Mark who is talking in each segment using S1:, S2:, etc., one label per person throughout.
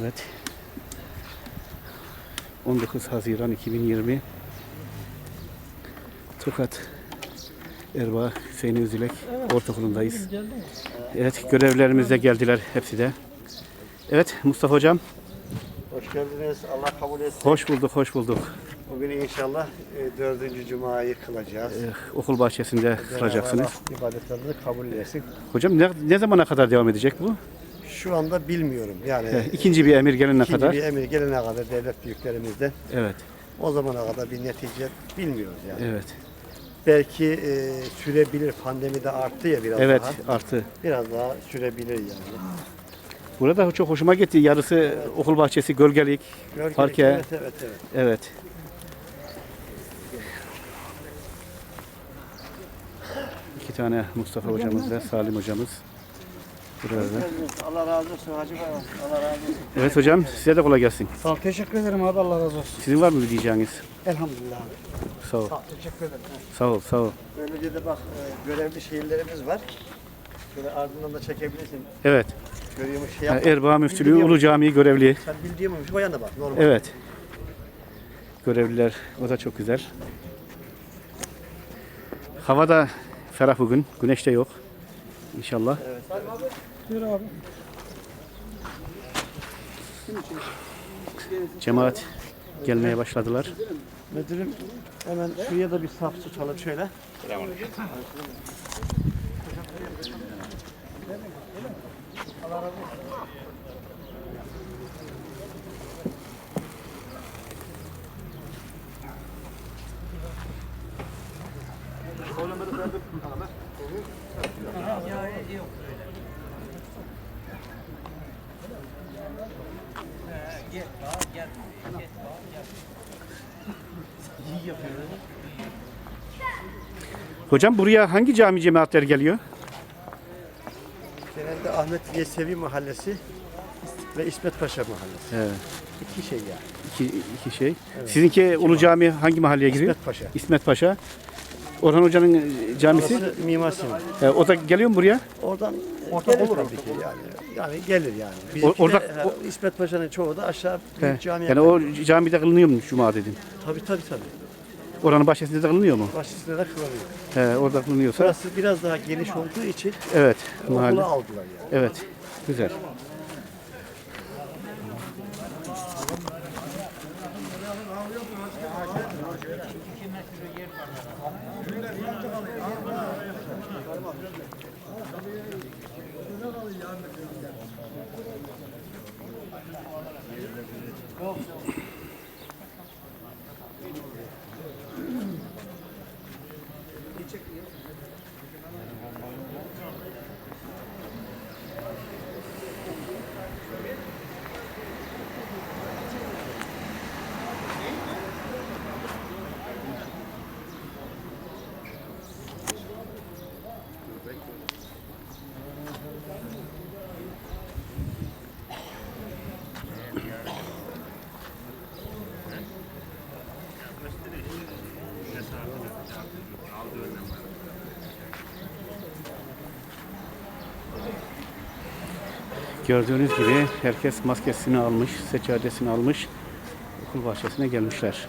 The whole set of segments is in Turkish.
S1: Evet. 19 Haziran 2020 Tokat Erbaa Hüseyin Özülek Ortaokulu'ndayız. Evet görevlilerimiz de geldiler hepsi de. Evet Mustafa Hocam
S2: Hoş geldiniz. Allah kabul etsin.
S1: hoş bulduk hoş bulduk.
S2: Bugün inşallah e, dördüncü cumayı kılacağız.
S1: Ee, okul bahçesinde kılacaksınız.
S2: Allah ibadetlerini kabul etsin.
S1: Hocam ne, ne zamana kadar devam edecek bu?
S2: Şu anda bilmiyorum. Yani
S1: Evet, İkinci bir emir gelene
S2: ikinci
S1: kadar.
S2: bir emir gelene kadar devlet büyüklerimizden
S1: Evet,
S2: o zamana kadar bir netice bilmiyoruz yani.
S1: evet.
S2: Belki e, sürebilir. Pandemi de arttı ya biraz
S1: Evet
S2: daha.
S1: artı.
S2: Biraz daha sürebilir yani.
S1: Burada çok hoşuma gitti. Yarısı okul bahçesi, gölgelik.
S2: Gölgelik,
S1: Parke.
S2: Evet, evet, evet.
S1: Evet. İki tane Mustafa hocamız ve Salim hocamız. Burada.
S2: Allah razı olsun Hacı Baba. Allah razı olsun.
S1: Evet hocam size de kolay gelsin.
S3: Sağ ol, teşekkür ederim abi Allah razı olsun.
S1: Sizin var mı bir diyeceğiniz?
S3: Elhamdülillah abi.
S1: Sağ ol.
S3: Sağ ol, teşekkür ederim.
S1: Sağ ol, sağ ol.
S2: Böylece de bak e, görevli şehirlerimiz var. Şöyle ardından da çekebilirsin.
S1: Evet.
S2: Görüyormuş şey
S1: Yani
S2: yap.
S1: Erbaa Müftülüğü Ulu Camii görevli.
S2: Sen bildiğimmiş o yana bak normal.
S1: Evet. Görevliler o da çok güzel. Hava da ferah bugün. Güneş de yok. İnşallah.
S3: Buyur abi.
S1: Cemaat gelmeye başladılar.
S2: Müdürüm hemen şuraya da bir saf tutalım şöyle.
S1: Hocam buraya hangi cami cemaatler geliyor?
S2: Genelde Ahmet Yesevi Mahallesi ve İsmet Paşa Mahallesi.
S1: Evet.
S2: İki şey yani.
S1: İki, iki şey. Sizinki Ulu Cami hangi mahalleye giriyor?
S2: İsmet Paşa.
S1: İsmet Paşa. Orhan Hoca'nın e, camisi.
S2: Orası Mimar Sinan.
S1: E, o da geliyor mu buraya?
S2: Oradan Ortak olur tabii ki yani. Yani gelir yani. Bizimki
S1: orada-
S2: de, ha, İsmet Paşa'nın çoğu da aşağı
S1: He.
S2: büyük camiye.
S1: Yani o camide kılınıyor mu Cuma dedim.
S2: Tabii tabii tabii.
S1: Oranın bahçesinde de kılınıyor mu?
S2: Başçısına da kılamıyor.
S1: He, orada kılınıyorsa.
S2: Burası biraz daha geniş olduğu için
S1: Evet. Mahalle.
S2: okula aldılar yani.
S1: Evet. Güzel. Gördüğünüz gibi herkes maskesini almış, seccadesini almış. Okul bahçesine gelmişler.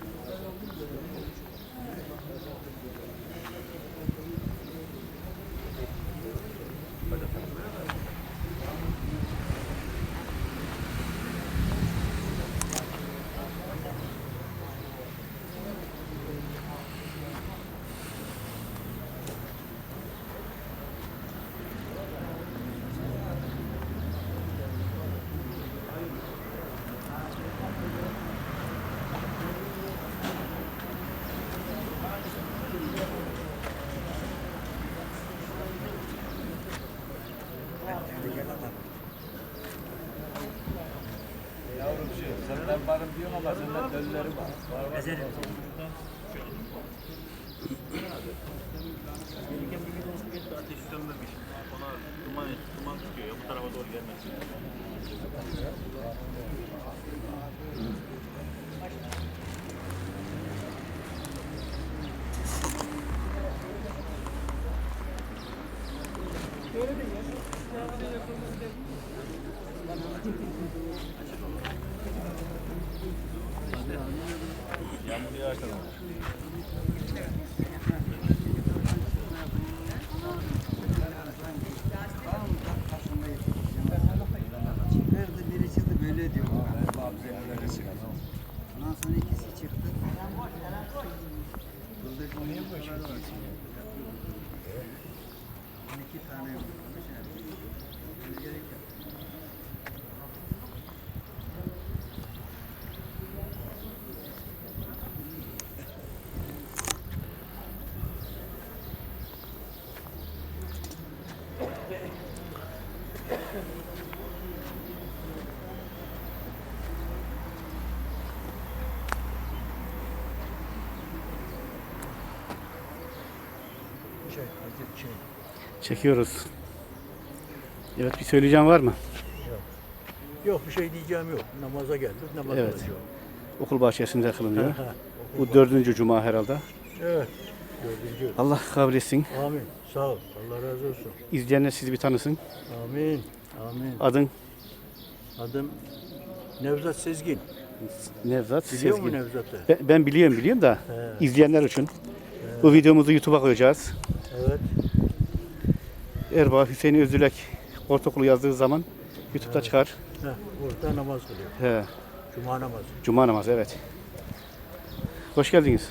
S4: senden dölleri var. Ezerim.
S5: Ateş sönmemiş. Ona duman, duman çıkıyor ya bu tarafa doğru gelmez. Yağarsa ne olur?
S6: Çıkardı biri çıktı böyle diyor. Ondan sonra ikisi çıktı. Buradaki niye bu işi İki tane yok. Gerek yok.
S4: Şey, artık şey.
S1: Çekiyoruz. Evet bir söyleyeceğim var mı?
S4: Yok bir şey diyeceğim yok. Namaza geldik. Namaz
S1: Evet.
S4: kılacağım.
S1: Okul bahçesinde kılınıyor.
S4: Ha,
S1: Bu dördüncü cuma herhalde.
S4: Evet. Dördüncü.
S1: Allah kabul etsin.
S4: Amin. Sağ ol. Allah razı olsun.
S1: İzleyenler sizi bir tanısın.
S4: Amin. Amin.
S1: Adın
S4: Adım Nevzat Sezgin.
S1: Nevzat
S4: Biliyor
S1: Sezgin.
S4: mu Nevzat'ı?
S1: Ben, ben biliyorum biliyorum da
S4: He.
S1: izleyenler için. Bu videomuzu YouTube'a koyacağız.
S4: Evet.
S1: Erbaa Hüseyin Özülek ortaokulu yazdığı zaman YouTube'da çıkar.
S4: Heh, orada namaz kılıyor.
S1: He,
S4: Cuma namazı.
S1: Cuma namazı evet. Hoş geldiniz.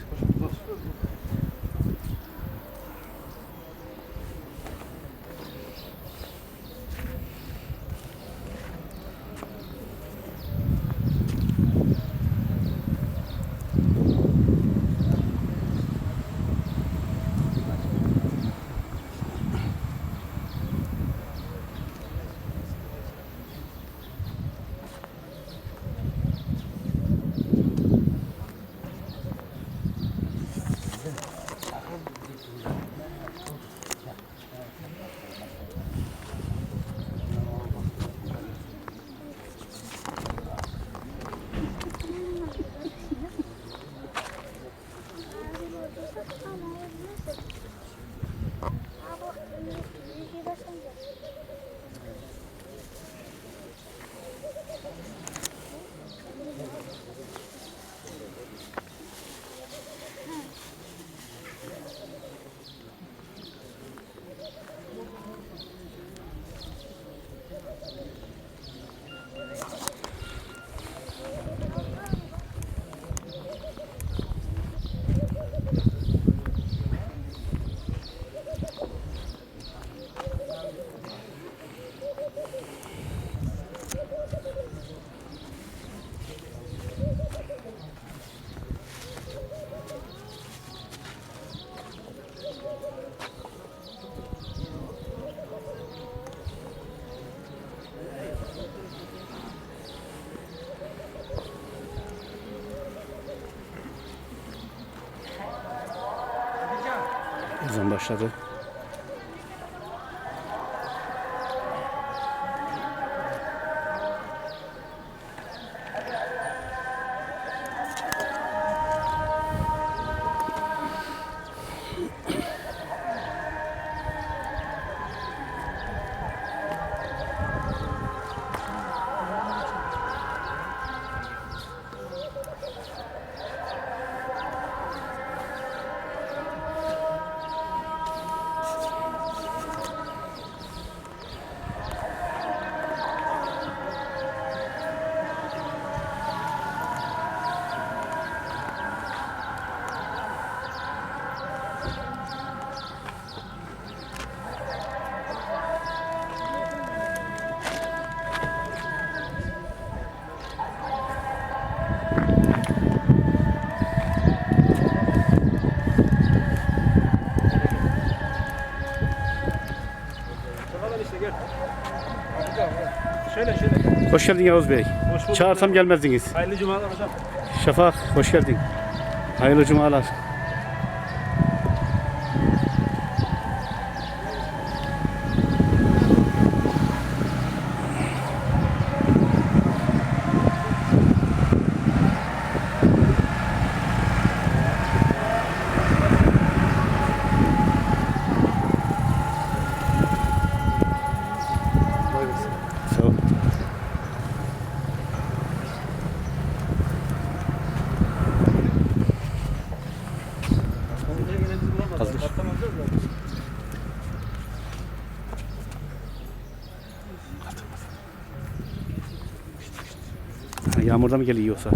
S1: Ezan başladı.
S7: Şöyle şöyle.
S1: Hoş geldin Yavuz Bey.
S4: Hoş bulduk.
S1: Çağırsam gelmezdiniz.
S4: Hayırlı cumalar hocam.
S1: Şafak hoş geldin. Hayırlı cumalar. Sağ ol. Hazır. Ha, Yağmurda mı geliyor yoksa?